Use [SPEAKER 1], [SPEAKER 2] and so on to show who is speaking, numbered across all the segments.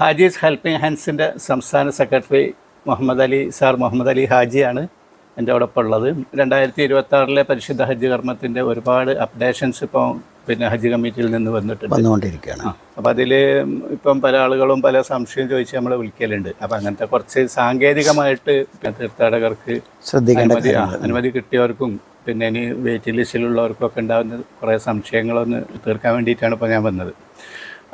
[SPEAKER 1] Haji's helping ഹാൻഡ്സിന്റെ സംസ്ഥാന secretary Muhammad Ali sir Muhammad Ali ഹാജിയാണ് എന്റെ ഒപ്പം ഉള്ളത്. രണ്ടായിരത്തി ഇരുപത്തി ആറിലെ പരിശുദ്ധ ഹജ്ജ് കർമ്മത്തിന്റെ ഒരുപാട് അപ്ഡേഷൻസ് ഇപ്പോൾ പിന്നെ ഹജ്ജ് കമ്മിറ്റിയിൽ നിന്ന് വന്നിട്ടുണ്ട്.
[SPEAKER 2] വന്നുകൊണ്ടിരിക്കുകയാണ്.
[SPEAKER 1] അപ്പോൾ അതിൽ ഇപ്പം പല ആളുകളും പല സംശയം ചോദിച്ച് നമ്മൾ വിളിക്കലുണ്ട്. അപ്പോൾ അങ്ങനത്തെ കുറച്ച് സാങ്കേതികമായിട്ട് തീർത്ഥാടകർക്ക്
[SPEAKER 2] ശ്രദ്ധിക്കേണ്ട
[SPEAKER 1] അനുമതി കിട്ടിയവർക്കും പിന്നെ ഇനി വെയിറ്റ് ലിസ്റ്റിലുള്ളവർക്കൊക്കെ ഉണ്ടാകുന്ന കുറേ സംശയങ്ങളൊന്ന് തീർക്കാൻ വേണ്ടിയിട്ടാണ് ഇപ്പോൾ ഞാൻ വന്നത്.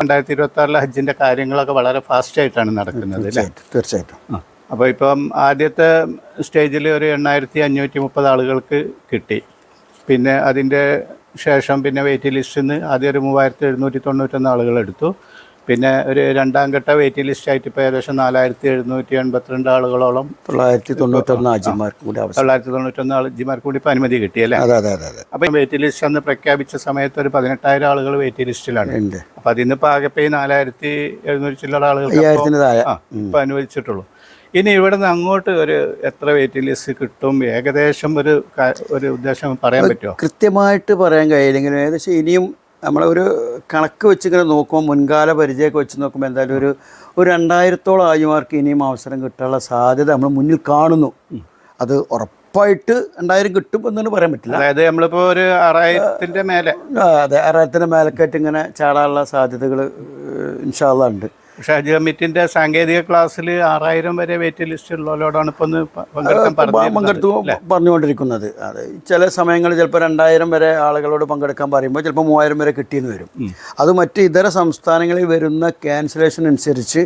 [SPEAKER 1] രണ്ടായിരത്തി ഇരുപത്തി ആറിലെ ഹജ്ജിന്റെ കാര്യങ്ങളൊക്കെ വളരെ ഫാസ്റ്റ് ആയിട്ടാണ് നടക്കുന്നത് അല്ലേ?
[SPEAKER 2] തീർച്ചയായിട്ടും തീർച്ചയായിട്ടും.
[SPEAKER 1] അപ്പോൾ ഇപ്പം ആദ്യത്തെ സ്റ്റേജിൽ ഒരു എണ്ണായിരത്തി അഞ്ഞൂറ്റി മുപ്പത് ആളുകൾക്ക് കിട്ടി. പിന്നെ അതിന്റെ ശേഷം പിന്നെ വെയിറ്റ് ലിസ്റ്റിൽ നിന്ന് ആദ്യം ഒരു മൂവായിരത്തി എഴുന്നൂറ്റി തൊണ്ണൂറ്റൊന്ന് ആളുകൾ എടുത്തു. പിന്നെ ഒരു രണ്ടാം ഘട്ട വെയിറ്റിംഗ് ലിസ്റ്റ് ആയിട്ട് ഇപ്പോൾ ഏകദേശം നാലായിരത്തി എഴുന്നൂറ്റി എൺപത്തിരണ്ട് ആളുകളോളം
[SPEAKER 2] തൊള്ളായിരത്തി തൊണ്ണൂറ്റൊന്ന് ആജിമാർക്ക് കൂടി
[SPEAKER 1] തൊള്ളായിരത്തി തൊണ്ണൂറ്റൊന്ന് ആൾ ജിമാർക്ക് കൂടി ഇപ്പോൾ അനുമതി കിട്ടിയല്ലേ
[SPEAKER 2] അതെ അതെ അതെ അതെ.
[SPEAKER 1] അപ്പം വെയിറ്റിംഗ് ലിസ്റ്റ് അന്ന് പ്രഖ്യാപിച്ച സമയത്ത് ഒരു പതിനെട്ടായിരം ആളുകൾ വെയിറ്റിംഗ് ലിസ്റ്റിലാണ്
[SPEAKER 2] അപ്പോൾ
[SPEAKER 1] അപ്പം ആകെ ഇപ്പോൾ ഈ നാലായിരത്തി എഴുന്നൂറ്റി ചില്ലറ ആളുകൾ ഇപ്പം അനുവദിച്ചിട്ടുള്ളൂ. ഇനി ഇവിടെ നിന്ന് അങ്ങോട്ട് ഒരു എത്ര വെയിറ്റിംഗ് ലിസ്റ്റ് കിട്ടും? ഏകദേശം ഒരു ഒരു ഉദ്ദേശം പറയാൻ പറ്റുമോ
[SPEAKER 2] കൃത്യമായിട്ട് പറയാൻ കഴിയില്ലെങ്കിലും ഏകദേശം ഇനിയും നമ്മളെ ഒരു കണക്ക് വെച്ചിങ്ങനെ നോക്കുമ്പോൾ മുൻകാല പരിചയമൊക്കെ വെച്ച് നോക്കുമ്പോൾ എന്തായാലും ഒരു ഒരു രണ്ടായിരത്തോളം ആയുമാർക്ക് ഇനിയും അവസരം കിട്ടാനുള്ള സാധ്യത നമ്മൾ മുന്നിൽ കാണുന്നു. അത് ഉറപ്പായിട്ട് രണ്ടായിരം കിട്ടും എന്നൊന്നും പറയാൻ പറ്റില്ല.
[SPEAKER 1] അതായത് നമ്മളിപ്പോൾ ഒരു അറായിരത്തിന്റെ മേലെ.
[SPEAKER 2] അതെ ആറായിരത്തിന്റെ മേലക്കായിട്ട് ഇങ്ങനെ ചാടാനുള്ള സാധ്യതകൾ ഇൻഷാല്ല ഉണ്ട്.
[SPEAKER 1] പക്ഷേ ഹജ്ജ് കമ്മിറ്റിന്റെ സാങ്കേതിക ക്ലാസ്സിൽ ആറായിരം വരെ വെയിറ്റ് ലിസ്റ്റ് ഉള്ളവരോടാണ് ഇപ്പൊ
[SPEAKER 2] പങ്കെടുത്തു പറഞ്ഞുകൊണ്ടിരിക്കുന്നത്. അത് ചില സമയങ്ങളിൽ ചിലപ്പോൾ രണ്ടായിരം വരെ ആളുകളോട് പങ്കെടുക്കാൻ പറയുമ്പോൾ ചിലപ്പോൾ മൂവായിരം വരെ കിട്ടിയെന്ന് വരും. അത് മറ്റ് ഇതര സംസ്ഥാനങ്ങളിൽ വരുന്ന ക്യാൻസലേഷൻ അനുസരിച്ച്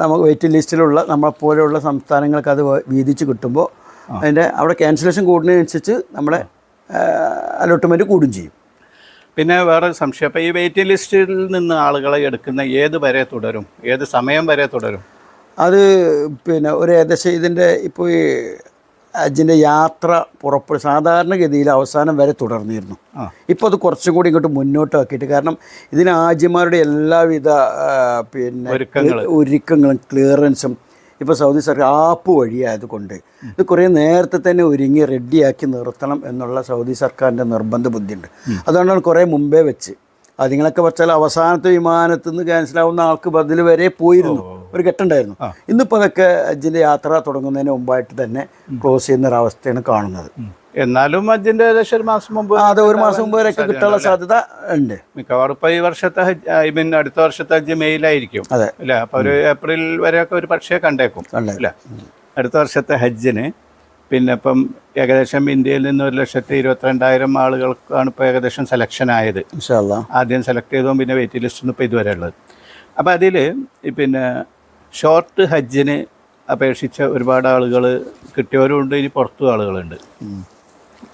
[SPEAKER 2] നമുക്ക് വെയിറ്റ് ലിസ്റ്റിലുള്ള നമ്മളെപ്പോലെയുള്ള സംസ്ഥാനങ്ങൾക്ക് അത് വീതിച്ച് കിട്ടുമ്പോൾ അതിന്റെ അവിടെ ക്യാൻസലേഷൻ കൂടുന്നതിനനുസരിച്ച് നമ്മുടെ അലോട്ട്മെന്റ് കൂടും ചെയ്യും.
[SPEAKER 1] പിന്നെ വേറെ സംശയം അപ്പോൾ ഈ വെയിറ്റിംഗ് ലിസ്റ്റിൽ നിന്ന് ആളുകളെ എടുക്കുന്ന ഏത് വരെ തുടരും ഏത് സമയം വരെ തുടരും
[SPEAKER 2] അത് പിന്നെ ഒരു ഏകദേശം ഇതിന്റെ ഇപ്പോൾ ഈ ഹജ്ജിന്റെ യാത്ര പുറപ്പ് സാധാരണഗതിയിൽ അവസാനം വരെ തുടർന്നിരുന്നു. ഇപ്പോൾ അത് കുറച്ചും കൂടി ഇങ്ങോട്ട് മുന്നോട്ട് ആക്കിയിട്ട് കാരണം ഇതിന് ആജിമാരുടെ എല്ലാവിധ പിന്നെ.
[SPEAKER 1] ഒരുക്കങ്ങളും
[SPEAKER 2] ക്ലിയറൻസും ഇപ്പോൾ സൗദി സർക്കാർ ആപ്പ് വഴിയായതുകൊണ്ട് ഇത് കുറേ നേരത്തെ തന്നെ ഒരുങ്ങി റെഡിയാക്കി നിർത്തണം എന്നുള്ള സൗദി സർക്കാരിന്റെ നിർബന്ധ ബുദ്ധിയുണ്ട്. അതുകൊണ്ടാണ് കുറേ മുമ്പേ വെച്ച്. അതിങ്ങളൊക്കെ വെച്ചാൽ അവസാനത്തെ വിമാനത്തിൽ നിന്ന് ക്യാൻസലാവുന്ന ആൾക്ക് ബദൽ വരെ പോയിരുന്നു. ഒരു കെട്ടുണ്ടായിരുന്നു ഇന്നിപ്പോൾ അതൊക്കെ ഹജ്ജിന്റെ യാത്ര തുടങ്ങുന്നതിന് മുമ്പായിട്ട് തന്നെ ക്ലോസ് ചെയ്യുന്ന ഒരവസ്ഥയാണ് കാണുന്നത്.
[SPEAKER 1] എന്നാലും ഹജ്ജിന്റെ ഏകദേശം ഒരു മാസം മുമ്പ്
[SPEAKER 2] അത് ഒരു മാസം മുമ്പ് വരെയൊക്കെ കിട്ടാനുള്ള സാധ്യത ഉണ്ട്.
[SPEAKER 1] മിക്കവാറും ഇപ്പൊ ഈ വർഷത്തെ ഹജ്ജ് ഐ മീൻ അടുത്ത വർഷത്തെ ഹജ്ജ് മെയ്യിലായിരിക്കും
[SPEAKER 2] അതെ.
[SPEAKER 1] അല്ലെ? അപ്പൊ ഒരു ഏപ്രിൽ വരെയൊക്കെ ഒരു പക്ഷേ കണ്ടേക്കും. അല്ലെ? അടുത്ത വർഷത്തെ ഹജ്ജിന് പിന്നെ ഇപ്പം ഏകദേശം ഇന്ത്യയിൽ നിന്ന് ഒരു ലക്ഷത്തി ഇരുപത്തിരണ്ടായിരം ആളുകൾക്കാണ് ഇപ്പോൾ ഏകദേശം സെലക്ഷൻ ആയത്. ആദ്യം സെലക്ട് ചെയ്തതും പിന്നെ വെയിറ്റ് ലിസ്റ്റ് ഇപ്പോൾ ഇതുവരെ ഉള്ളത്. അപ്പോൾ അതിൽ പിന്നെ ഷോർട്ട് ഹജ്ജിന് അപേക്ഷിച്ച ഒരുപാട് ആളുകൾ കിട്ടിയവരും ഉണ്ട് ഇനി പുറത്തു ആളുകളുണ്ട്.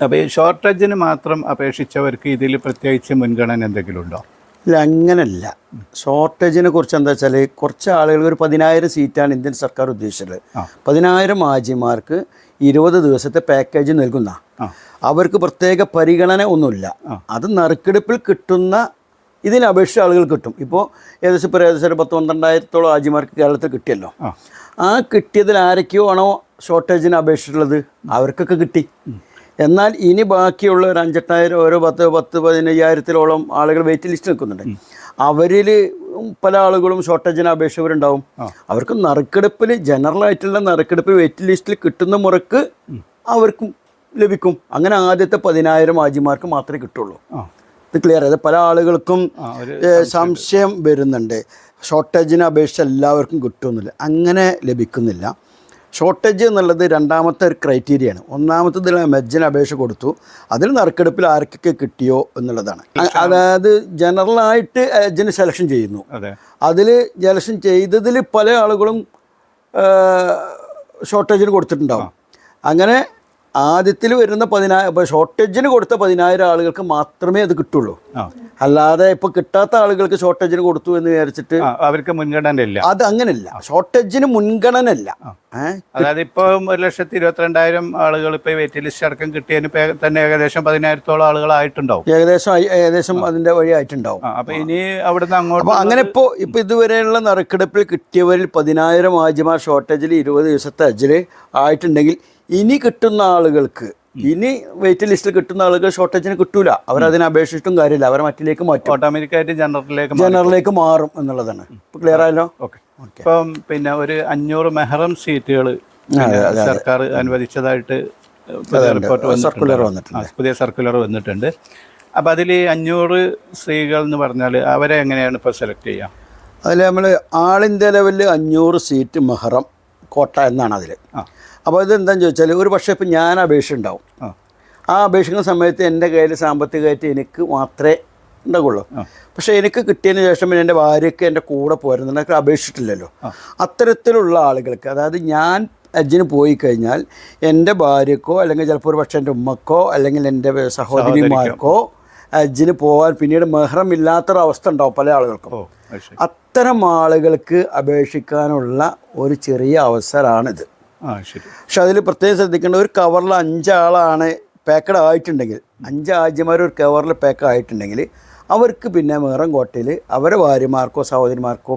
[SPEAKER 1] അപ്പോൾ ഈ ഷോർട്ടേജിന് മാത്രം അപേക്ഷിച്ചവർക്ക് ഇതിൽ പ്രത്യേകിച്ച് മുൻഗണന എന്തെങ്കിലും ഉണ്ടോ
[SPEAKER 2] ഇല്ല അങ്ങനല്ല. ഷോർട്ടേജിനെ കുറിച്ച് എന്താ വെച്ചാൽ കുറച്ച് ആളുകൾ ഒരു പതിനായിരം സീറ്റാണ് ഇന്ത്യൻ സർക്കാർ ഉദ്ദേശിച്ചത്. പതിനായിരം ആജിമാർക്ക് ഇരുപത് ദിവസത്തെ പാക്കേജ് നൽകുന്ന. അവർക്ക് പ്രത്യേക പരിഗണന ഒന്നുമില്ല. അത് നറുക്കെടുപ്പിൽ കിട്ടുന്ന ഇതിന് അപേക്ഷിച്ച ആളുകൾ കിട്ടും. ഇപ്പോൾ ഏകദേശം ഇപ്പോൾ ഏകദേശം ഒരു പത്ത് പന്ത്രണ്ടായിരത്തോളം ആജിമാർക്ക് കേരളത്തിൽ കിട്ടിയല്ലോ.
[SPEAKER 1] ആ.
[SPEAKER 2] കിട്ടിയതിൽ ആരൊക്കെയോ ആണോ ഷോർട്ടേജിന് അപേക്ഷിച്ചിട്ടുള്ളത്? അവർക്കൊക്കെ കിട്ടി. എന്നാൽ ഇനി ബാക്കിയുള്ള ഒരു അഞ്ചെട്ടായിരം ഓരോ പത്ത് പത്ത് പതിനയ്യായിരത്തിലോളം ആളുകൾ വെയിറ്റ് ലിസ്റ്റ് നിൽക്കുന്നുണ്ട് അവരിൽ പല ആളുകളും ഷോർട്ടേജിന് അപേക്ഷകരുണ്ടാവും അവർക്ക് നറുക്കെടുപ്പിൽ ജനറൽ ആയിട്ടുള്ള നറുക്കെടുപ്പ് വെയിറ്റ് ലിസ്റ്റിൽ കിട്ടുന്ന മുറക്ക് അവർക്കും ലഭിക്കും. അങ്ങനെ ആദ്യത്തെ പതിനായിരം ആജിമാർക്ക് മാത്രമേ കിട്ടുള്ളൂ. ഇത് ക്ലിയർ ആയത് പല ആളുകൾക്കും സംശയം. വരുന്നുണ്ട്. ഷോർട്ടേജിന് അപേക്ഷ എല്ലാവർക്കും കിട്ടുന്നില്ല അങ്ങനെ ലഭിക്കുന്നില്ല. ഷോർട്ടേജ് എന്നുള്ളത് രണ്ടാമത്തെ ഒരു ക്രൈറ്റീരിയയാണ്. ഒന്നാമത്തതിൽ മെജ്ജിന് അപേക്ഷ കൊടുത്തു. അതിൽ നറുക്കെടുപ്പിൽ ആർക്കൊക്കെ കിട്ടിയോ എന്നുള്ളതാണ്. അതായത് ജനറലായിട്ട് എജ്ജിന് സെലക്ഷൻ ചെയ്യുന്നു. അതിൽ സെലക്ഷൻ ചെയ്തതിൽ പല ആളുകളും ഷോർട്ടേജിന് കൊടുത്തിട്ടുണ്ടാവും. അങ്ങനെ ആദ്യത്തിൽ വരുന്ന പതിനായിരം ഇപ്പോൾ ഷോർട്ടേജിന് കൊടുത്ത പതിനായിരം ആളുകൾക്ക് മാത്രമേ അത് കിട്ടുള്ളൂ. അല്ലാതെ ഇപ്പൊ കിട്ടാത്ത ആളുകൾക്ക് ഷോർട്ടേജിന് കൊടുത്തു എന്ന് വിചാരിച്ചിട്ട്
[SPEAKER 1] അവർക്ക് മുൻഗണന ഇല്ല.
[SPEAKER 2] അത് അങ്ങനെയല്ല. ഷോർട്ടേജിന് മുൻഗണന ഇല്ല
[SPEAKER 1] അതായത് ഇപ്പൊ ഒരു ലക്ഷത്തി ഇരുപത്തിരണ്ടായിരം ആളുകൾ ഇപ്പൊ വെയിറ്റ് ലിസ്റ്റ് അടക്കം കിട്ടിയതിന് തന്നെ ഏകദേശം പതിനായിരത്തോളം ആളുകൾ
[SPEAKER 2] ആയിട്ടുണ്ടാവും ഏകദേശം ഏകദേശം അതിന്റെ വഴി
[SPEAKER 1] ആയിട്ടുണ്ടാവും. അപ്പൊ ഇനി അവിടുന്ന് അങ്ങോട്ട്
[SPEAKER 2] അങ്ങനെ ഇപ്പോ ഇപ്പൊ ഇതുവരെയുള്ള നറുക്കെടുപ്പിൽ കിട്ടിയവരിൽ പതിനായിരം ആജിമാർ ഷോർട്ടേജിൽ ഇരുപത് ദിവസത്തെ അജിൽ ആയിട്ടുണ്ടെങ്കിൽ ഇനി കിട്ടുന്ന ആളുകൾക്ക് ഇനി വെയിറ്റ് ലിസ്റ്റിൽ കിട്ടുന്ന ആളുകൾ ഷോർട്ടേജിന് കിട്ടൂല. അവരതിനെ അപേക്ഷിച്ചിട്ടും കാര്യമില്ല. അവർ മറ്റിലേക്ക് മാറ്റും.
[SPEAKER 1] ഓട്ടോമാറ്റിക്കായിട്ട് ജനറലിലേക്ക് മാറി.
[SPEAKER 2] ജനറലിലേക്ക് മാറും എന്നുള്ളതാണ്. ക്ലിയർ ആയല്ലോ?
[SPEAKER 1] ഓക്കെ ഇപ്പം പിന്നെ ഒരു അഞ്ഞൂറ് മെഹറം സീറ്റുകൾ സർക്കാർ അനുവദിച്ചതായിട്ട്
[SPEAKER 2] സർക്കുലർ
[SPEAKER 1] വന്നിട്ടുണ്ട്. പുതിയ സർക്കുലർ വന്നിട്ടുണ്ട്. അപ്പം അതിൽ അഞ്ഞൂറ് സ്ത്രീകൾ എന്ന് പറഞ്ഞാൽ അവരെ എങ്ങനെയാണ് ഇപ്പോൾ സെലക്ട് ചെയ്യുക
[SPEAKER 2] അതിൽ നമ്മൾ ആൾ ഇന്ത്യ ലെവലിൽ അഞ്ഞൂറ് സീറ്റ് മെഹറം. കോട്ട എന്നാണ് അതിൽ
[SPEAKER 1] അപ്പോൾ
[SPEAKER 2] അപ്പോൾ ഇതെന്താണെന്ന് ചോദിച്ചാൽ ഒരു പക്ഷേ ഇപ്പം ഞാൻ അപേക്ഷ ഉണ്ടാവും.
[SPEAKER 1] ആ.
[SPEAKER 2] അപേക്ഷിക്കുന്ന സമയത്ത് എന്റെ കയ്യിൽ സാമ്പത്തികമായിട്ട് എനിക്ക് മാത്രമേ ഉണ്ടാകുള്ളൂ പക്ഷേ എനിക്ക് കിട്ടിയതിന് ശേഷം പിന്നെ എന്റെ ഭാര്യയ്ക്ക് എന്റെ കൂടെ പോരുന്നതിനൊക്കെ അപേക്ഷിച്ചിട്ടില്ലല്ലോ. അത്തരത്തിലുള്ള ആളുകൾക്ക് അതായത് ഞാൻ ഹജ്ജിന് പോയി കഴിഞ്ഞാൽ എന്റെ ഭാര്യക്കോ അല്ലെങ്കിൽ ചിലപ്പോൾ ഒരു പക്ഷേ എന്റെ ഉമ്മക്കോ അല്ലെങ്കിൽ എന്റെ സഹോദരിമാർക്കോ ഹജ്ജിന് പോകാൻ പിന്നീട് മെഹ്റം ഇല്ലാത്തൊരവസ്ഥ ഉണ്ടാവും പല ആളുകൾക്കും. അത്തരം ആളുകൾക്ക് അപേക്ഷിക്കാനുള്ള ഒരു ചെറിയ അവസരമാണിത് പക്ഷെ അതിൽ പ്രത്യേകം ശ്രദ്ധിക്കേണ്ട ഒരു കവറിൽ അഞ്ചാളാണ് പാക്കഡ് ആയിട്ടുണ്ടെങ്കിൽ അഞ്ച് ആജ്യമാർ ഒരു കവറിൽ പാക്ക് ആയിട്ടുണ്ടെങ്കിൽ അവർക്ക് പിന്നെ മേറം കോട്ടയിൽ അവരെ ഭാര്യമാർക്കോ സഹോദരിമാർക്കോ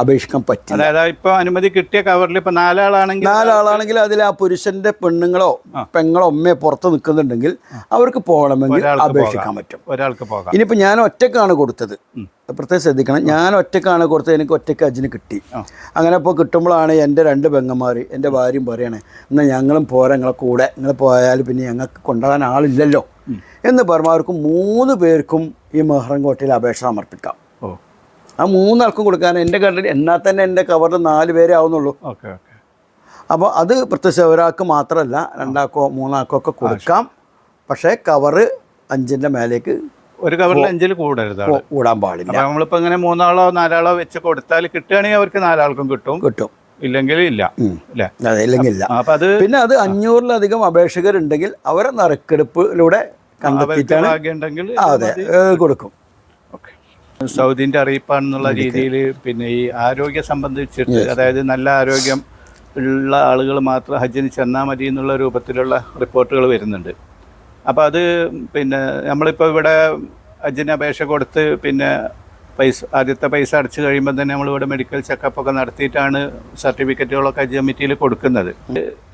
[SPEAKER 2] അപേക്ഷിക്കാൻ പറ്റില്ല.
[SPEAKER 1] അതായത് ഇപ്പൊ അനുമതി കിട്ടിയ കവറിൽ ഇപ്പൊ നാലാളാണെങ്കിൽ
[SPEAKER 2] നാലാളാണെങ്കിൽ അതിൽ ആ പുരുഷന്റെ പെണ്ണുങ്ങളോ പെങ്ങളോ അമ്മയോ പുറത്ത് നിൽക്കുന്നുണ്ടെങ്കിൽ അവർക്ക് പോകണമെങ്കിൽ അപേക്ഷിക്കാൻ പറ്റും.
[SPEAKER 1] ഒരാൾക്ക് പോകാം.
[SPEAKER 2] ഇനിയിപ്പോൾ ഞാൻ ഒറ്റക്കാണ് കൊടുത്തത്. പ്രത്യേകം ശ്രദ്ധിക്കണം. ഞാൻ ഒറ്റക്കാണ് കൊടുത്തത്. എനിക്ക് ഒറ്റയ്ക്ക് അജിന് കിട്ടി. അങ്ങനെ ഇപ്പോൾ കിട്ടുമ്പോഴാണ് എന്റെ രണ്ട് പെങ്ങന്മാർ എന്റെ ഭാര്യയും പറയണേ എന്നാൽ ഞങ്ങളും പോരാ നിങ്ങളെ കൂടെ. നിങ്ങൾ പോയാൽ പിന്നെ ഞങ്ങൾക്ക് കൊണ്ടുപോകാൻ ആളില്ലല്ലോ. എന്ന് പറഞ്ഞവർക്ക് മൂന്ന് പേർക്കും ഈ മെഹ്റം കോട്ടയിൽ അപേക്ഷ സമർപ്പിക്കാം. ആ മൂന്നാൾക്കും കൊടുക്കാൻ എന്റെ കണ്ടിൽ എന്നാൽ തന്നെ എന്റെ കവറിൽ നാല് പേരെ ആവുന്നുള്ളൂ.
[SPEAKER 1] Okay okay.
[SPEAKER 2] അപ്പോൾ അത് പ്രത്യേകിച്ച് ഒരാൾക്ക് മാത്രമല്ല രണ്ടാൾക്കോ മൂന്നാൾക്കോ ഒക്കെ കൊടുക്കാം. പക്ഷേ കവറ് അഞ്ചിന്റെ മേലേക്ക്
[SPEAKER 1] ഒരു കവറിൽ അഞ്ചിൽ കൂടരുത്
[SPEAKER 2] കൂടാൻ പാടില്ല.
[SPEAKER 1] നമ്മളിപ്പോൾ നമ്മളിപ്പോ ഇങ്ങനെ മൂന്നാളോ നാലാളോ വെച്ച് കൊടുത്താൽ കിട്ടുകയാണെങ്കിൽ അവർക്ക് നാലാൾക്കും കിട്ടും.
[SPEAKER 2] കിട്ടും.
[SPEAKER 1] ഇല്ലെങ്കിൽ ഇല്ല.
[SPEAKER 2] അതെ ഇല്ലെങ്കിൽ ഇല്ല.
[SPEAKER 1] അപ്പൊ അത്
[SPEAKER 2] പിന്നെ അത് അഞ്ഞൂറിലധികം അപേക്ഷകരുണ്ടെങ്കിൽ അവരെ നറുക്കെടുപ്പിലൂടെ കണ്ടെത്തിയിട്ടാണ് അതെ കൊടുക്കും.
[SPEAKER 1] സൗദിന്റെ അറിയിപ്പാണെന്നുള്ള രീതിയിൽ പിന്നെ ഈ ആരോഗ്യ സംബന്ധിച്ചിട്ട് അതായത് നല്ല ആരോഗ്യം ഉള്ള ആളുകൾ മാത്രം ഹജ്ജിന് ചെന്നാൽ മതി എന്നുള്ള രൂപത്തിലുള്ള റിപ്പോർട്ടുകൾ വരുന്നുണ്ട്. അപ്പോൾ അത് പിന്നെ നമ്മളിപ്പോൾ ഇവിടെ ഹജ്ജിന് അപേക്ഷ കൊടുത്ത് പിന്നെ പൈസ ആദ്യത്തെ പൈസ അടച്ചു കഴിയുമ്പോൾ തന്നെ നമ്മളിവിടെ മെഡിക്കൽ ചെക്കപ്പ് ഒക്കെ നടത്തിയിട്ടാണ് സർട്ടിഫിക്കറ്റുകളൊക്കെ ഹജ്ജ് കമ്മിറ്റിയിൽ കൊടുക്കുന്നത്.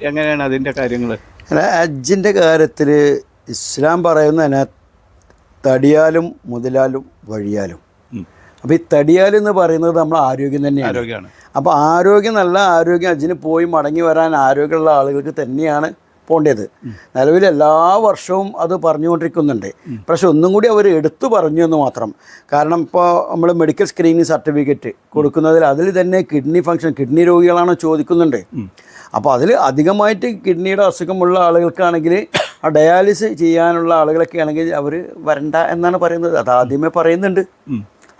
[SPEAKER 1] എങ്ങനെയാണ് അതിന്റെ കാര്യങ്ങൾ
[SPEAKER 2] അല്ല, ഹജ്ജിന്റെ കാര്യത്തിൽ ഇസ്ലാം പറയുന്നതിനെ തടിയാലും മുതലാലും വഴിയാലും അപ്പോൾ ഈ തടിയാൽ എന്ന് പറയുന്നത് നമ്മൾ ആരോഗ്യം തന്നെയാണ്.
[SPEAKER 1] ആരോഗ്യമാണ്.
[SPEAKER 2] അപ്പോൾ ആരോഗ്യം നല്ല ആരോഗ്യം അജിന് പോയി മടങ്ങി വരാൻ ആരോഗ്യമുള്ള ആളുകൾക്ക് തന്നെയാണ് പോണ്ടത്. നിലവിൽ എല്ലാ വർഷവും അത് പറഞ്ഞുകൊണ്ടിരിക്കുന്നുണ്ട്. പക്ഷെ ഒന്നും കൂടി അവർ എടുത്തു പറഞ്ഞു എന്ന് മാത്രം. കാരണം ഇപ്പോൾ നമ്മൾ മെഡിക്കൽ സ്ക്രീനിങ് സർട്ടിഫിക്കറ്റ് കൊടുക്കുന്നതിൽ അതിൽ തന്നെ കിഡ്നി ഫങ്ഷൻ കിഡ്നി രോഗികളാണോ ചോദിക്കുന്നുണ്ട്. അപ്പോൾ അതിൽ അധികമായിട്ട് കിഡ്നിയുടെ അസുഖമുള്ള ആളുകൾക്കാണെങ്കിൽ ആ ഡയാലിസിസ് ചെയ്യാനുള്ള ആളുകളൊക്കെ ആണെങ്കിൽ അവർ വരണ്ട എന്നാണ് പറയുന്നത്. അത് ആദ്യമേ പറയുന്നുണ്ട്.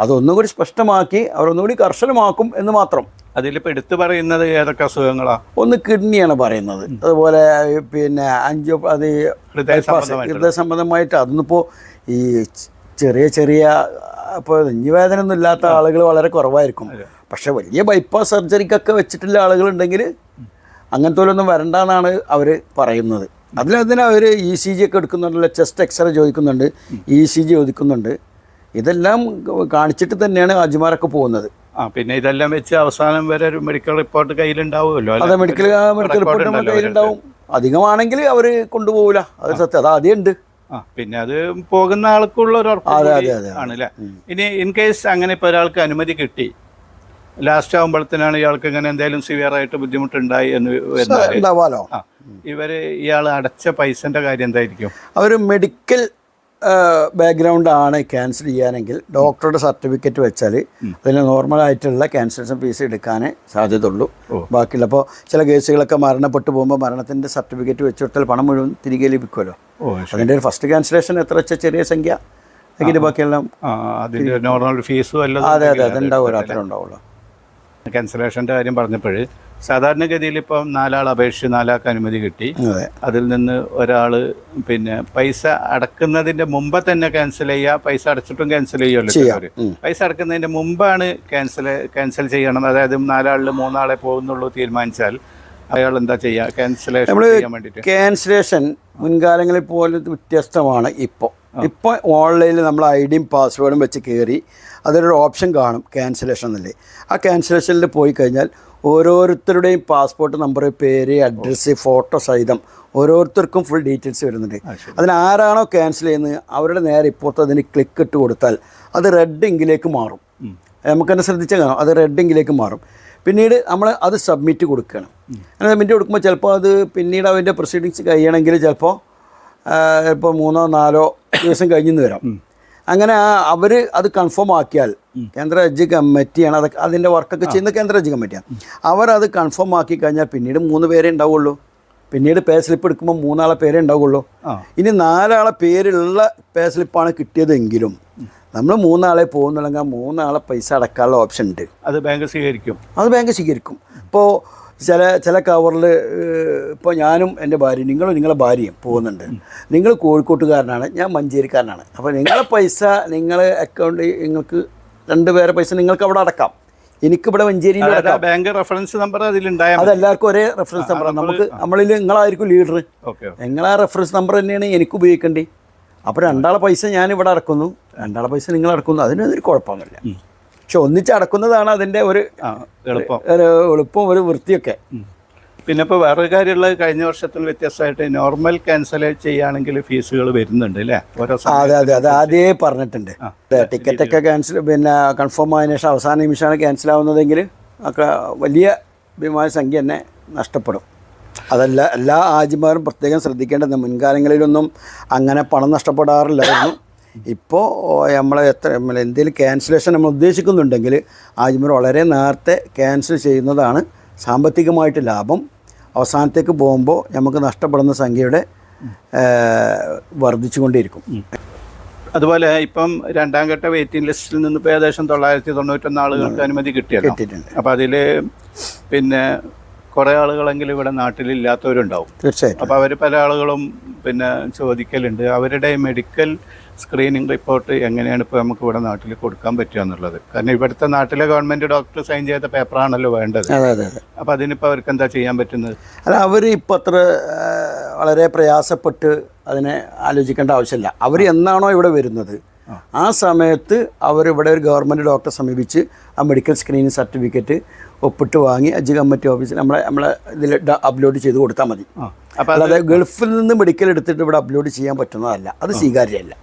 [SPEAKER 2] അതൊന്നും കൂടി സ്പഷ്ടമാക്കി അവരൊന്നുകൂടി കർശനമാക്കും എന്ന് മാത്രം.
[SPEAKER 1] അതിലിപ്പോൾ എടുത്തു പറയുന്നത് ഏതൊക്കെ അസുഖങ്ങളാ?
[SPEAKER 2] ഒന്ന് കിഡ്നിയാണ് പറയുന്നത്. അതുപോലെ പിന്നെ അഞ്ചോ അത്
[SPEAKER 1] ഹൃദയ
[SPEAKER 2] സംബന്ധമായിട്ട് അതൊന്നിപ്പോൾ ഈ ചെറിയ ചെറിയ ഇപ്പോൾ നെഞ്ഞുവേദന ഒന്നും ഇല്ലാത്ത ആളുകൾ വളരെ കുറവായിരിക്കും. പക്ഷേ വലിയ ബൈപ്പാസ് സർജറിക്കൊക്കെ വെച്ചിട്ടുള്ള ആളുകളുണ്ടെങ്കിൽ അങ്ങനത്തെ ഒന്നും വരണ്ടെന്നാണ് അവർ പറയുന്നത്. അതിലതിന് അവർ ഇ സി ജി ഒക്കെ എടുക്കുന്നുണ്ടല്ലോ ചെസ്റ്റ് എക്സ്റേ ചോദിക്കുന്നുണ്ട്. ഇ സി ജി ചോദിക്കുന്നുണ്ട്. ഇതെല്ലാം കാണിച്ചിട്ട് തന്നെയാണ് ഹാജിമാരൊക്കെ പോകുന്നത്.
[SPEAKER 1] ആ പിന്നെ ഇതെല്ലാം വെച്ച് അവസാനം വരെ ഒരു മെഡിക്കൽ റിപ്പോർട്ട് കയ്യിലുണ്ടാവുമല്ലോ അല്ലേ?
[SPEAKER 2] അതെ മെഡിക്കൽ മെഡിക്കൽ റിപ്പോർട്ട് നമ്മുടെ കയ്യിലുണ്ടാവും. അധികമാണെങ്കിൽ അവർ കൊണ്ടുപോകില്ല അത് സത്യം അത് ആദ്യം ഉണ്ട്.
[SPEAKER 1] ആ പിന്നെ അത് പോകുന്ന ആൾക്കുള്ള ഒരു ഉറപ്പ്
[SPEAKER 2] അതെ,
[SPEAKER 1] കൂടി
[SPEAKER 2] അതെ, അതെ.
[SPEAKER 1] ആണ് അല്ലേ? ഇനി ഇൻ കേസ് അങ്ങനെ ഇപ്പോൾ ഒരാൾക്ക് അനുമതി കിട്ടി ലാസ്റ്റ് ആകുമ്പോഴത്തേനാണ് ഇയാൾക്ക് ഇങ്ങനെ എന്തെങ്കിലും സിവിയർ ആയിട്ട് ബുദ്ധിമുട്ടുണ്ടായി എന്ന്
[SPEAKER 2] ഉണ്ടാവാലോ?
[SPEAKER 1] ഇവർ ഇയാൾ അടച്ച പൈസന്റെ കാര്യം എന്തായിരിക്കും?
[SPEAKER 2] അവർ മെഡിക്കൽ ബാക്ക്ഗ്രൗണ്ട് ആണ് ക്യാൻസൽ ചെയ്യാനെങ്കിൽ ഡോക്ടറുടെ സർട്ടിഫിക്കറ്റ് വെച്ചാൽ അതിന് നോർമലായിട്ടുള്ള ക്യാൻസലേഷൻ ഫീസ് എടുക്കാനേ സാധ്യതയുള്ളൂ. ബാക്കിയുള്ള അപ്പോൾ ചില കേസുകളൊക്കെ മരണപ്പെട്ടു പോകുമ്പോൾ മരണത്തിന്റെ സർട്ടിഫിക്കറ്റ് വെച്ച് കൊടുത്താൽ പണം മുഴുവൻ തിരികെ ലഭിക്കുമല്ലോ. അതിന്റെ ഒരു ഫസ്റ്റ് ക്യാൻസലേഷൻ എത്ര വെച്ചാൽ ചെറിയ സംഖ്യ? അതിന്റെ ബാക്കിയെല്ലാം
[SPEAKER 1] നോർമൽ ഫീസും
[SPEAKER 2] അതെ അതെ അതുണ്ടാവുമല്ലോ അത്രേ ഉണ്ടാവുള്ളൂ.
[SPEAKER 1] ക്യാൻസലേഷന്റെ കാര്യം പറഞ്ഞപ്പോൾ സാധാരണഗതിയിൽ ഇപ്പം നാലാൾ അപേക്ഷിച്ച് നാലാൾക്ക് അനുമതി കിട്ടി.
[SPEAKER 2] അതെ.
[SPEAKER 1] അതിൽ നിന്ന് ഒരാൾ പിന്നെ പൈസ അടക്കുന്നതിന്റെ മുമ്പ് തന്നെ ക്യാൻസൽ ചെയ്യുക പൈസ അടച്ചിട്ടും ക്യാൻസൽ ചെയ്യുമല്ലോ
[SPEAKER 2] ചെയ്യാം.
[SPEAKER 1] പൈസ അടക്കുന്നതിന്റെ മുമ്പാണ് ക്യാൻസൽ ക്യാൻസൽ ചെയ്യണം. അതായത് നാലാളിൽ മൂന്നാളെ പോകുന്നുള്ളൂ തീരുമാനിച്ചാൽ അയാൾ എന്താ ചെയ്യുക? ക്യാൻസലേഷൻ ചെയ്യാൻ വേണ്ടിയിട്ട്.
[SPEAKER 2] ക്യാൻസലേഷൻ മുൻകാലങ്ങളിൽ പോലെ വ്യത്യസ്തമാണ് ഇപ്പോൾ ഇപ്പോൾ ഓൺലൈനിൽ നമ്മൾ ഐ ഡിയും പാസ്വേഡും വെച്ച് കയറി അതിലൊരു ഓപ്ഷൻ കാണും ക്യാൻസലേഷൻ എന്നല്ലേ. ആ ക്യാൻസലേഷനിൽ പോയി കഴിഞ്ഞാൽ ഓരോരുത്തരുടെയും പാസ്പോർട്ട് നമ്പർ പേര് അഡ്രസ്സ് ഫോട്ടോ സഹിതം ഓരോരുത്തർക്കും ഫുൾ ഡീറ്റെയിൽസ് വരുന്നുണ്ട്. അതിനാരാണോ ക്യാൻസൽ ചെയ്യുന്നത്? അവരുടെ നേരെ ഇപ്പോഴത്തെ അതിന് ക്ലിക്ക് ഇട്ട് കൊടുത്താൽ അത് റെഡ് ഇങ്കിലേക്ക് മാറും. നമുക്ക് തന്നെ ശ്രദ്ധിച്ചാൽ കാണാം. അത് റെഡ് ഇങ്കിലേക്ക് മാറും. പിന്നീട് നമ്മൾ അത് സബ്മിറ്റ് കൊടുക്കുകയാണ് അങ്ങനെ സബ്മിറ്റ് കൊടുക്കുമ്പോൾ ചിലപ്പോൾ അത് പിന്നീട് അതിന്റെ പ്രൊസീഡിങ്സ് കഴിയണമെങ്കിൽ ചിലപ്പോൾ ഇപ്പോൾ മൂന്നോ നാലോ ദിവസം കഴിഞ്ഞെന്ന് വരാം. അങ്ങനെ അവർ അത് കൺഫേം ആക്കിയാൽ കേന്ദ്ര ഹജ്ജ് കമ്മിറ്റിയാണ് അതൊക്കെ അതിന്റെ വർക്കൊക്കെ ചെയ്യുന്ന കേന്ദ്ര ഹജ്ജ് കമ്മിറ്റിയാണ് അവരത് കൺഫേം ആക്കി കഴിഞ്ഞാൽ പിന്നീട് മൂന്ന് പേരെ ഉണ്ടാവുള്ളൂ. പിന്നീട് പേ സ്ലിപ്പ് എടുക്കുമ്പോൾ മൂന്നാളെ പേരെ ഉണ്ടാവുള്ളൂ. ഇനി നാലാളെ പേരുള്ള പേ സ്ലിപ്പാണ് കിട്ടിയതെങ്കിലും നമ്മൾ മൂന്നാളെ പോകുന്നുണ്ടെങ്കിൽ മൂന്നാളെ പൈസ അടക്കാനുള്ള ഓപ്ഷൻ ഉണ്ട്.
[SPEAKER 1] അത് ബാങ്ക് സ്വീകരിക്കും.
[SPEAKER 2] അത് ബാങ്ക് സ്വീകരിക്കും. ഇപ്പോൾ ചില ചില കവറിൽ ഇപ്പോൾ ഞാനും എന്റെ ഭാര്യയും നിങ്ങളും നിങ്ങളുടെ ഭാര്യയും പോകുന്നുണ്ട്. നിങ്ങൾ കോഴിക്കോട്ടുകാരനാണ് ഞാൻ മഞ്ചേരിക്കാരനാണ്. അപ്പോൾ നിങ്ങളെ പൈസ നിങ്ങളെ അക്കൗണ്ട് നിങ്ങൾക്ക് രണ്ട് പേരെ പൈസ നിങ്ങൾക്ക് അവിടെ അടക്കാം. എനിക്കിവിടെ മഞ്ചേരിയിൽ
[SPEAKER 1] ബാങ്ക് റെഫറൻസ് നമ്പർ അതിലുണ്ടായാൽ
[SPEAKER 2] അതെല്ലാവർക്കും ഒരേ റെഫറൻസ് നമ്പറാണ് നമുക്ക് നമ്മളിൽ നിങ്ങളായിരിക്കും ലീഡർ
[SPEAKER 1] ഓക്കെ
[SPEAKER 2] നിങ്ങളാ റെഫറൻസ് നമ്പർ തന്നെയാണ് എനിക്ക് ഉപയോഗിക്കേണ്ടത് അപ്പോൾ രണ്ടാളെ പൈസ ഞാൻ ഇവിടെ അടക്കുന്നു. രണ്ടാളെ പൈസ നിങ്ങൾ അടക്കുന്നു. അതിനൊരു കുഴപ്പമൊന്നുമില്ല. പക്ഷെ ഒന്നിച്ചടക്കുന്നതാണ് അതിന്റെ ഒരു
[SPEAKER 1] എളുപ്പം.
[SPEAKER 2] ഒരു എളുപ്പം ഒരു വൃത്തിയൊക്കെ.
[SPEAKER 1] പിന്നെ ഇപ്പോൾ വേറൊരു കാര്യമുള്ളത് കഴിഞ്ഞ വർഷത്തിൽ വ്യത്യസ്തമായിട്ട് നോർമൽ ക്യാൻസൽ ചെയ്യുകയാണെങ്കിൽ ഫീസുകൾ വരുന്നുണ്ട് അല്ലേ? ഓരോ
[SPEAKER 2] അതെ അതെ അത്. ആദ്യമേ പറഞ്ഞിട്ടുണ്ട്. ടിക്കറ്റ് ഒക്കെ ക്യാൻസൽ പിന്നെ കൺഫേം ആയതിനു ശേഷം അവസാന നിമിഷമാണ് ക്യാൻസൽ ആവുന്നതെങ്കിൽ ഒക്കെ വലിയ ഭീമായ സംഖ്യ തന്നെ നഷ്ടപ്പെടും. അതല്ല എല്ലാ ആജിമാരും പ്രത്യേകം ശ്രദ്ധിക്കേണ്ടത് മുൻകാലങ്ങളിലൊന്നും അങ്ങനെ പണം നഷ്ടപ്പെടാറില്ലായിരുന്നു. ഇപ്പോൾ നമ്മൾ എത്ര എന്തെങ്കിലും ക്യാൻസലേഷൻ നമ്മൾ ഉദ്ദേശിക്കുന്നുണ്ടെങ്കിൽ ആജ്മർ വളരെ നേരത്തെ ക്യാൻസൽ ചെയ്യുന്നതാണ് സാമ്പത്തികമായിട്ട് ലാഭം. അവസാനത്തേക്ക് പോകുമ്പോൾ നമുക്ക് നഷ്ടപ്പെടുന്ന സംഖ്യയുടെ വർദ്ധിച്ചുകൊണ്ടിരിക്കും.
[SPEAKER 1] അതുപോലെ ഇപ്പം രണ്ടാം ഘട്ട വെയിറ്റിംഗ് ലിസ്റ്റിൽ നിന്ന് ഇപ്പോൾ ഏകദേശം തൊള്ളായിരത്തി തൊണ്ണൂറ്റൊന്ന് ആളുകൾക്ക് അനുമതി കിട്ടിയത്
[SPEAKER 2] കിട്ടിയിട്ടുണ്ട്.
[SPEAKER 1] അപ്പോൾ അതിൽ പിന്നെ കുറേ ആളുകളെങ്കിലും ഇവിടെ നാട്ടിലില്ലാത്തവരുണ്ടാവും.
[SPEAKER 2] തീർച്ചയായിട്ടും.
[SPEAKER 1] അപ്പോൾ അവർ പല ആളുകളും പിന്നെ ചോദിക്കലുണ്ട്. അവരുടെ മെഡിക്കൽ സ്ക്രീനിങ് റിപ്പോർട്ട് എങ്ങനെയാണ് ഇപ്പോൾ നമുക്ക് ഇവിടെ നാട്ടിൽ കൊടുക്കാൻ പറ്റുക എന്നുള്ളത്. കാരണം ഇവിടുത്തെ നാട്ടിലെ ഗവൺമെന്റ് ഡോക്ടർ സൈൻ ചെയ്ത പേപ്പറാണല്ലോ വേണ്ടത്. അപ്പോൾ അതിനിപ്പോൾ അവർക്ക് എന്താ ചെയ്യാൻ പറ്റുന്നത്?
[SPEAKER 2] അല്ല അവർ ഇപ്പോൾ അത്ര വളരെ പ്രയാസപ്പെട്ട് അതിനെ ആലോചിക്കേണ്ട ആവശ്യമില്ല. അവർ എന്നാണോ ഇവിടെ വരുന്നത് ആ. സമയത്ത് അവർ ഇവിടെ ഒരു ഗവൺമെന്റ് ഡോക്ടറെ സമീപിച്ച് ആ മെഡിക്കൽ സ്ക്രീനിങ് സർട്ടിഫിക്കറ്റ് ഒപ്പിട്ട് വാങ്ങി അജ് കമ്മിറ്റി ഓഫീസിൽ നമ്മളെ നമ്മളെ ഇതിൽ അപ്ലോഡ് ചെയ്ത് കൊടുത്താൽ മതി.
[SPEAKER 1] അപ്പോൾ അതായത്
[SPEAKER 2] അല്ലാതെ ഗൾഫിൽ നിന്ന് മെഡിക്കൽ എടുത്തിട്ട് ഇവിടെ അപ്ലോഡ് ചെയ്യാൻ പറ്റുന്നതല്ല. അത് സ്വീകാര്യമല്ല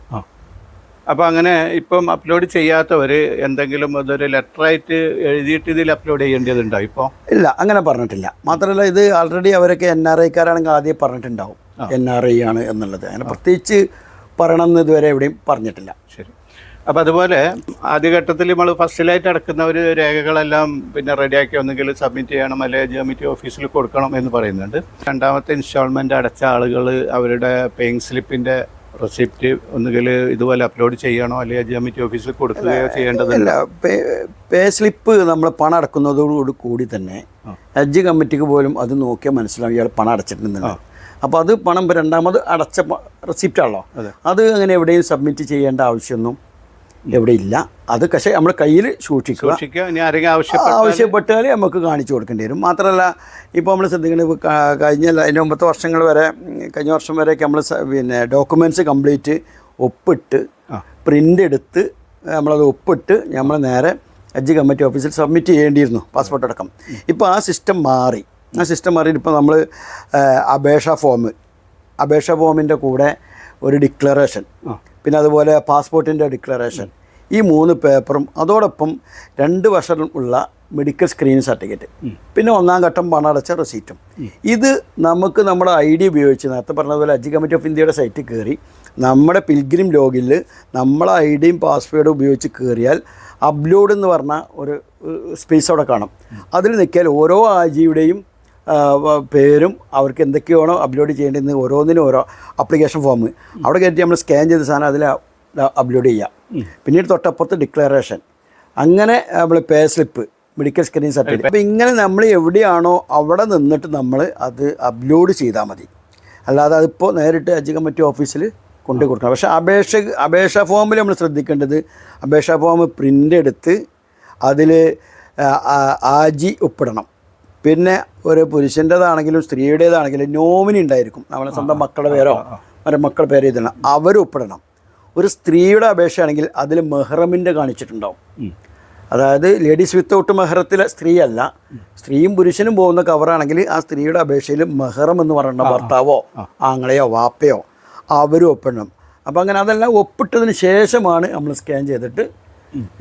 [SPEAKER 1] അപ്പോൾ അങ്ങനെ ഇപ്പം അപ്ലോഡ് ചെയ്യാത്തവർ എന്തെങ്കിലും അതൊരു ലെറ്ററായിട്ട് എഴുതിയിട്ട് ഇതിൽ അപ്ലോഡ് ചെയ്യേണ്ടതുണ്ടോ ഇപ്പോൾ
[SPEAKER 2] ഇല്ല അങ്ങനെ പറഞ്ഞിട്ടില്ല. മാത്രമല്ല ഇത് ആൾറെഡി അവരൊക്കെ എൻ ആർ ഐക്കാരാണെങ്കിൽ ആദ്യം പറഞ്ഞിട്ടുണ്ടാവും. എൻ ആർ ഐ ആണ് എന്നുള്ളത്. അങ്ങനെ പ്രത്യേകിച്ച് പറയണമെന്ന് ഇതുവരെ എവിടെയും പറഞ്ഞിട്ടില്ല.
[SPEAKER 1] ശരി. അപ്പോൾ അതുപോലെ ആദ്യഘട്ടത്തിൽ നമ്മൾ ഫസ്റ്റിലായിട്ട് അടക്കുന്ന ഒരു രേഖകളെല്ലാം പിന്നെ റെഡിയാക്കി ഒന്നുകിൽ സബ്മിറ്റ് ചെയ്യണം അല്ലെങ്കിൽ ജിയോമിറ്റി ഓഫീസിൽ കൊടുക്കണം എന്ന് പറയുന്നുണ്ട്. രണ്ടാമത്തെ ഇൻസ്റ്റാൾമെന്റ് അടച്ച ആളുകൾ അവരുടെ പേയിങ് സ്ലിപ്പിന്റെ റെസിപ്റ്റ് ഒന്നുകിൽ ഇതുപോലെ അപ്ലോഡ് ചെയ്യണോ അല്ലെങ്കിൽ ജിയോമിറ്റി ഓഫീസിൽ കൊടുക്കുകയോ
[SPEAKER 2] ചെയ്യേണ്ടതല്ല പേ പേ സ്ലിപ്പ് നമ്മൾ പണം അടക്കുന്നതോടുകൂടി കൂടി തന്നെ ഹജ്ജ് കമ്മിറ്റിക്ക് പോലും അത് നോക്കിയാൽ മനസ്സിലാവും ഇയാൾ പണം അടച്ചിട്ടുണ്ടെന്ന്. അപ്പോൾ അത് പണം രണ്ടാമത് അടച്ച റെസിപ്റ്റാണല്ലോ അത്. അങ്ങനെ എവിടെയും സബ്മിറ്റ് ചെയ്യേണ്ട ആവശ്യമൊന്നും എവിടെ ഇല്ല അത് പക്ഷേ നമ്മൾ കയ്യിൽ സൂക്ഷിക്കുക. ആവശ്യപ്പെട്ടാൽ നമുക്ക് കാണിച്ചു കൊടുക്കേണ്ടി വരും. മാത്രമല്ല ഇപ്പോൾ നമ്മൾ ശ്രദ്ധിക്കുന്നത് കഴിഞ്ഞ അതിന്റെ മുമ്പത്തെ വർഷങ്ങൾ വരെ കഴിഞ്ഞ വർഷം വരെയൊക്കെ നമ്മൾ പിന്നെ ഡോക്യുമെന്റ്സ് കംപ്ലീറ്റ് ഒപ്പിട്ട് പ്രിന്റ് എടുത്ത് നമ്മളത് ഒപ്പിട്ട് നമ്മൾ നേരെ ഹജ്ജ് കമ്മിറ്റി ഓഫീസിൽ സബ്മിറ്റ് ചെയ്യേണ്ടിയിരുന്നു പാസ്പോർട്ട് അടക്കം. ഇപ്പോൾ ആ സിസ്റ്റം മാറി. ആ സിസ്റ്റം മാറിയിട്ട് ഇപ്പോൾ നമ്മൾ അപേക്ഷ ഫോം. അപേക്ഷ ഫോമിന്റെ കൂടെ ഒരു ഡിക്ലറേഷൻ. പിന്നെ അതുപോലെ പാസ്പോർട്ടിന്റെ ഡിക്ലറേഷൻ. ഈ മൂന്ന് പേപ്പറും അതോടൊപ്പം രണ്ട് വർഷം ഉള്ള മെഡിക്കൽ സ്ക്രീനിങ് സർട്ടിഫിക്കറ്റ്. പിന്നെ ഒന്നാം ഘട്ടം പണടച്ച റെസീറ്റും. ഇത് നമുക്ക് നമ്മുടെ ഐ ഡി ഉപയോഗിച്ച് നേരത്തെ പറഞ്ഞതുപോലെ ഹജ്ജ് കമ്മിറ്റി ഓഫ് ഇന്ത്യയുടെ സൈറ്റിൽ കയറി നമ്മുടെ പിൽഗ്രിം ലോഗിൽ നമ്മളെ ഐ ഡിയും പാസ്വേഡും ഉപയോഗിച്ച് കയറിയാൽ അപ്ലോഡ് എന്ന് പറഞ്ഞ ഒരു സ്പേസ് അവിടെ കാണും. അതിൽ നിൽക്കിയാൽ ഓരോ ആജിയുടെയും പേരും അവർക്ക് എന്തൊക്കെയാണോ അപ്ലോഡ് ചെയ്യേണ്ടതെന്ന് ഓരോന്നിനും ഓരോ അപ്ലിക്കേഷൻ ഫോം അവിടെ കയറ്റി നമ്മൾ സ്കാൻ ചെയ്ത സാധനം അതിൽ അപ്ലോഡ് ചെയ്യാം. പിന്നീട് തൊട്ടപ്പുറത്ത് ഡിക്ലറേഷൻ അങ്ങനെ നമ്മൾ pay slip medical screening certificate അപ്പോൾ ഇങ്ങനെ നമ്മൾ എവിടെയാണോ അവിടെ നിന്നിട്ട് നമ്മൾ അത് അപ്ലോഡ് ചെയ്താൽ മതി. അല്ലാതെ അതിപ്പോൾ നേരിട്ട് അജി കമ്മിറ്റി ഓഫീസിൽ കൊണ്ടു കൊടുക്കണം. പക്ഷേ അപേക്ഷ അപേക്ഷാ ഫോമിൽ നമ്മൾ ശ്രദ്ധിക്കേണ്ടത് അപേക്ഷാ ഫോം പ്രിന്റ് എടുത്ത് അതിൽ ആജി ഒപ്പിടണം. പിന്നെ ഒരു പുരുഷന്റെതാണെങ്കിലും സ്ത്രീയുടേതാണെങ്കിലും നോമിനി ഉണ്ടായിരിക്കും. നമ്മളെ സ്വന്തം മക്കളുടെ പേരോ മറ്റേ മക്കളുടെ പേരോ ഇതാണ് അവർ ഒപ്പിടണം. ഒരു സ്ത്രീയുടെ അപേക്ഷയാണെങ്കിൽ അതിൽ മെഹ്റമിന്റെ കാണിച്ചിട്ടുണ്ടാവും. അതായത് ലേഡീസ് വിത്തൗട്ട് മെഹറത്തിലെ സ്ത്രീയല്ല. സ്ത്രീയും പുരുഷനും പോകുന്ന കവറാണെങ്കിൽ ആ സ്ത്രീയുടെ അപേക്ഷയിൽ മെഹറം എന്ന് പറയുന്ന ഭർത്താവോ ആങ്ങളെയോ വാപ്പയോ അവരും ഒപ്പിടണം. അപ്പോൾ അങ്ങനെ അതെല്ലാം ഒപ്പിട്ടതിന് ശേഷമാണ് നമ്മൾ സ്കാൻ ചെയ്തിട്ട്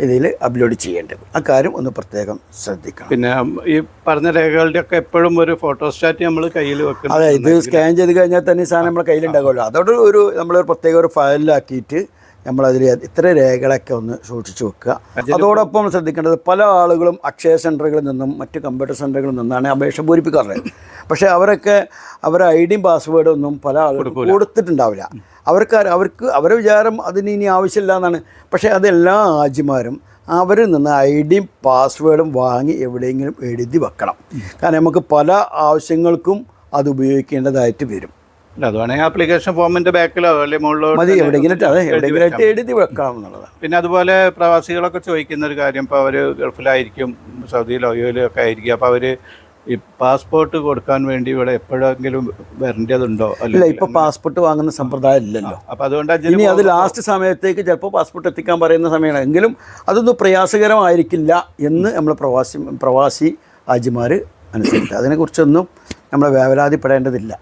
[SPEAKER 2] ഇതിൽ അപ്ലോഡ് ചെയ്യേണ്ടത്. ആ കാര്യം ഒന്ന് പ്രത്യേകം ശ്രദ്ധിക്കണം.
[SPEAKER 1] പിന്നെ ഈ പറഞ്ഞ രേഖകളുടെ ഒക്കെ എപ്പോഴും ഒരു ഫോട്ടോസ്റ്റാറ്റ് നമ്മൾ കയ്യിൽ വെക്കണം
[SPEAKER 2] അതെ ഇത് സ്കാൻ ചെയ്ത് കഴിഞ്ഞാൽ തന്നെ ഈ സാധനം നമ്മുടെ കയ്യിലുണ്ടാകുമല്ലോ. അതോട് ഒരു നമ്മളൊരു പ്രത്യേക ഒരു ഫയലിലാക്കിയിട്ട് നമ്മളതിൽ ഇത്ര രേഖകളൊക്കെ ഒന്ന് സൂക്ഷിച്ചു വെക്കുക. അതോടൊപ്പം ശ്രദ്ധിക്കേണ്ടത് പല ആളുകളും അക്ഷയ സെന്ററുകളിൽ നിന്നും മറ്റ് കമ്പ്യൂട്ടർ സെന്ററുകളിൽ നിന്നാണ് അപേക്ഷ പൂരിപ്പിക്കാറുള്ളത്. പക്ഷേ അവരൊക്കെ അവരുടെ ഐ ഡിയും പാസ്വേഡും ഒന്നും പല ആളുകളും കൊടുത്തിട്ടുണ്ടാവില്ല. അവർക്ക് അവർക്ക് അവരെ വിചാരം അതിന് ഇനി ആവശ്യമില്ല എന്നാണ്. പക്ഷേ അതെല്ലാ ആജിമാരും അവരിൽ നിന്ന് ഐ ഡിയും പാസ്വേഡും വാങ്ങി എവിടെയെങ്കിലും എഴുതി വെക്കണം. കാരണം നമുക്ക് പല ആവശ്യങ്ങൾക്കും അത് ഉപയോഗിക്കേണ്ടതായിട്ട് വരും.
[SPEAKER 1] ആപ്ലിക്കേഷൻ ഫോമിന്റെ ബാക്കിലോ അല്ലെങ്കിൽ മുകളിലോ
[SPEAKER 2] മതി എവിടെയെങ്കിലും എഴുതി വെക്കണം എന്നുള്ളതാണ്.
[SPEAKER 1] പിന്നെ അതുപോലെ പ്രവാസികളൊക്കെ ചോദിക്കുന്ന ഒരു കാര്യം ഇപ്പോൾ അവർ ഗൾഫിലായിരിക്കും സൗദിയിലോ യോയിലോ ഒക്കെ ആയിരിക്കും. അപ്പോൾ അവർ ഈ പാസ്പോർട്ട് കൊടുക്കാൻ വേണ്ടി ഇവിടെ എപ്പോഴെങ്കിലും വരേണ്ടതുണ്ടോ?
[SPEAKER 2] അല്ല ഇപ്പൊ പാസ്പോർട്ട് വാങ്ങുന്ന സമ്പ്രദായം ഇല്ലല്ലോ.
[SPEAKER 1] അപ്പൊ അതുകൊണ്ട് അജിന്
[SPEAKER 2] ഇനി അത് ലാസ്റ്റ് സമയത്തേക്ക് ചിലപ്പോൾ പാസ്പോർട്ട് എത്തിക്കാൻ പറയുന്ന സമയമാണ് എങ്കിലും അതൊന്നും പ്രയാസകരമായിരിക്കില്ല എന്ന് നമ്മൾ പ്രവാസി പ്രവാസി ആജിമാർ അനുസരിച്ച്. അതിനെക്കുറിച്ചൊന്നും നമ്മൾ വേവലാതിപ്പെടേണ്ടതില്ല.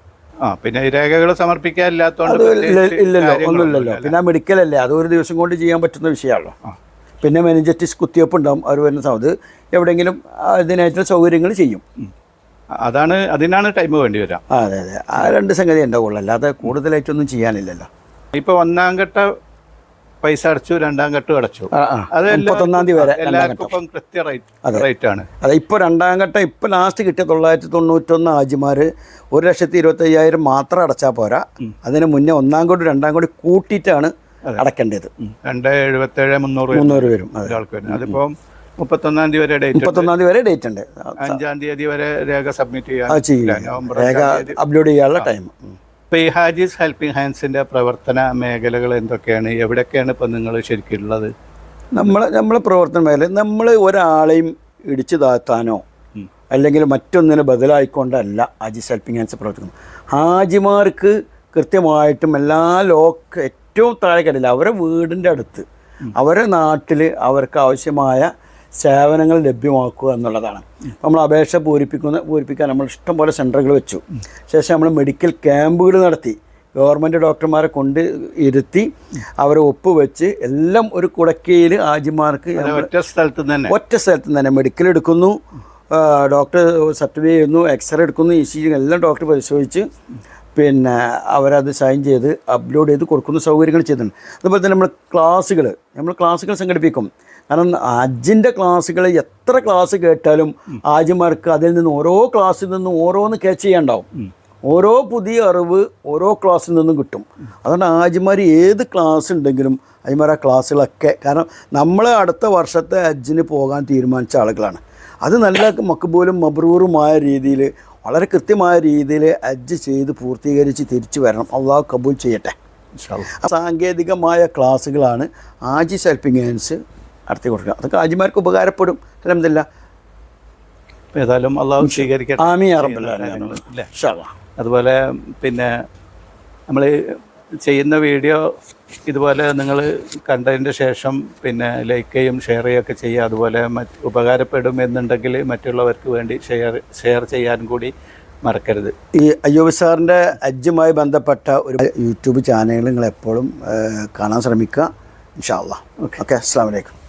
[SPEAKER 1] ആ പിന്നെ ഈ രേഖകൾ സമർപ്പിക്കാനില്ലാത്തതുകൊണ്ട് ഇല്ലാത്തതുകൊണ്ട്
[SPEAKER 2] ഇല്ലല്ലോ ഒന്നുമില്ലല്ലോ. പിന്നെ മെഡിക്കൽ അല്ലേ? അത് ഒരു ദിവസം കൊണ്ട് ചെയ്യാൻ പറ്റുന്ന വിഷയമാണല്ലോ. പിന്നെ മെനിഞ്ചറ്റിസ് കുത്തിവെപ്പ് ഉണ്ടാവും അവർ വരുന്ന സമയത്ത്. എവിടെയെങ്കിലും അതിനായിട്ടുള്ള സൗകര്യങ്ങൾ ചെയ്യും.
[SPEAKER 1] അതാണ് അതിനാണ് ടൈം വേണ്ടി
[SPEAKER 2] വരാം അതെ അതെ. ആ രണ്ട് സംഗതി ഉണ്ടാവുള്ളൂ. അല്ലാതെ കൂടുതലായിട്ടൊന്നും ചെയ്യാനില്ലല്ലോ.
[SPEAKER 1] ഇപ്പോൾ ഒന്നാം ഘട്ട പൈസ അടച്ചു രണ്ടാം ഘട്ടം അടച്ചു. അത്
[SPEAKER 2] മുപ്പത്തൊന്നാം തീയതി വരെ
[SPEAKER 1] എല്ലാവർക്കും കൃത്യ റേറ്റ് റേറ്റ് ആണ്.
[SPEAKER 2] അതെ ഇപ്പോൾ രണ്ടാം ഘട്ടം ഇപ്പോൾ ലാസ്റ്റ് കിട്ടിയ തൊള്ളായിരത്തി തൊണ്ണൂറ്റൊന്ന് ആജിമാർ ഒരു ലക്ഷത്തി ഇരുപത്തയ്യായിരം മാത്രം അടച്ചാൽ പോരാ. അതിന് മുന്നേ ഒന്നാം കോടി രണ്ടാം കോടി കൂട്ടിയിട്ടാണ് അടക്കേണ്ടത്.
[SPEAKER 1] രണ്ട് എഴുപത്തേഴ് മുന്നൂറ്
[SPEAKER 2] മുന്നൂറ് വരും
[SPEAKER 1] ഒരാൾക്ക് വരുന്നത് അതിപ്പം മുപ്പത്തൊന്നാം തീയതി വരെ ഡേറ്റ്
[SPEAKER 2] മുപ്പത്തൊന്നാം തീയതി വരെ ഡേറ്റ് ഉണ്ട്.
[SPEAKER 1] അഞ്ചാം തീയതി വരെ രേഖ സബ്മിറ്റ് ചെയ്യാൻ
[SPEAKER 2] രേഖ അപ്ലോഡ് ചെയ്യാനുള്ള ടൈം
[SPEAKER 1] ഈ ഹാജീസ് ഹെൽപ്പിംഗ് ഹാൻഡ്സിന്റെ പ്രവർത്തന മേഖലകൾ എന്തൊക്കെയാണ്? എവിടെയൊക്കെയാണ് ഇപ്പൊ നിങ്ങൾ ശരിക്കും ഉള്ളത്?
[SPEAKER 2] നമ്മൾ നമ്മളെ പ്രവർത്തന മേഖല നമ്മൾ ഒരാളെയും ഇടിച്ചു താത്താനോ അല്ലെങ്കിൽ മറ്റൊന്നിന് ബദലായിക്കൊണ്ടല്ല ഹാജി ഹെൽപ്പിംഗ് ഹാൻഡ്സ് പ്രവർത്തിക്കുന്നത്. ഹാജിമാർക്ക് കൃത്യമായിട്ടും എല്ലാ ലോക്ക് ഏറ്റവും താഴെക്കടയിൽ അവരെ വീടിന്റെ അടുത്ത്. അവരെ നാട്ടിൽ അവർക്ക് ആവശ്യമായ സേവനങ്ങൾ ലഭ്യമാക്കുക എന്നുള്ളതാണ്. നമ്മൾ അപേക്ഷ പൂരിപ്പിക്കുന്ന പൂരിപ്പിക്കാൻ നമ്മൾ ഇഷ്ടംപോലെ സെന്ററുകൾ വെച്ചു. ശേഷം നമ്മൾ മെഡിക്കൽ ക്യാമ്പുകൾ നടത്തി. ഗവൺമെന്റ് ഡോക്ടർമാരെ കൊണ്ട് ഇരുത്തി അവരെ ഒപ്പുവെച്ച് എല്ലാം ഒരു കുടക്കയിൽ ആജിമാർക്ക്
[SPEAKER 1] ഒറ്റ സ്ഥലത്ത് തന്നെ?
[SPEAKER 2] ഒറ്റ സ്ഥലത്ത് തന്നെ. മെഡിക്കൽ എടുക്കുന്നു. ഡോക്ടർ സർട്ടിഫൈ ചെയ്യുന്നു എക്സ്റേ എടുക്കുന്നു ഇ സി ജി എല്ലാം ഡോക്ടർ പരിശോധിച്ച് പിന്നെ അവരത് സൈൻ ചെയ്ത് അപ്ലോഡ് ചെയ്ത് കൊടുക്കുന്ന സൗകര്യങ്ങൾ ചെയ്തിട്ടുണ്ട്. അതുപോലെ തന്നെ നമ്മൾ ക്ലാസ്സുകൾ നമ്മൾ ക്ലാസ്സുകൾ സംഘടിപ്പിക്കും. കാരണം അജിന്റെ ക്ലാസ്സുകൾ എത്ര ക്ലാസ് കേട്ടാലും ആജിമാർക്ക് അതിൽ നിന്ന് ഓരോ ക്ലാസ്സിൽ നിന്നും ഓരോന്ന് കേച്ച് ചെയ്യാണ്ടാവും. ഓരോ പുതിയ അറിവ് ഓരോ ക്ലാസ്സിൽ നിന്നും കിട്ടും. അതുകൊണ്ട് ആജിമാർ ഏത് ക്ലാസ് ഉണ്ടെങ്കിലും ആജിമാർ ആ ക്ലാസ്സുകളൊക്കെ കാരണം നമ്മൾ അടുത്ത വർഷത്തെ അജിന് പോകാൻ തീരുമാനിച്ച ആളുകളാണ്. അത് നല്ല മക്കബൂലും മബ്രൂറുമായ രീതിയിൽ വളരെ കൃത്യമായ രീതിയിൽ ഹജ്ജ് ചെയ്ത് പൂർത്തീകരിച്ച് തിരിച്ചു വരണം. അള്ളാഹു കബൂൽ ചെയ്യട്ടെ. സാങ്കേതികമായ ക്ലാസ്സുകളാണ് ആജി ഹെൽപ്പിംഗ് ഹാൻഡ്സ് നടത്തി കൊടുക്കുക. അതൊക്കെ ആജിമാർക്ക് ഉപകാരപ്പെടും. അലഹമില്ല
[SPEAKER 1] ഏതായാലും അള്ളാഹു സ്വീകരിക്കട്ടെ.
[SPEAKER 2] ആമി അറബില്ല?
[SPEAKER 1] അതുപോലെ പിന്നെ നമ്മൾ ചെയ്യുന്ന വീഡിയോ ഇതുപോലെ നിങ്ങൾ കണ്ടതിന്റെ ശേഷം പിന്നെ ലൈക്ക് ചെയ്യും ഷെയർ ചെയ്യുകയൊക്കെ ചെയ്യുക. അതുപോലെ മറ്റ് ഉപകാരപ്പെടും എന്നുണ്ടെങ്കിൽ മറ്റുള്ളവർക്ക് വേണ്ടി ഷെയർ ഷെയർ ചെയ്യാൻ കൂടി മറക്കരുത്.
[SPEAKER 2] ഈ അയ്യൂബ് സാറിന്റെ അജ്ജുമായി ബന്ധപ്പെട്ട ഒരു യൂട്യൂബ് ചാനലുകൾ നിങ്ങൾ എപ്പോഴും കാണാൻ ശ്രമിക്കുക. ഇൻഷാ ഓക്കെ ഓക്കെ അസ്സാം വലൈക്കും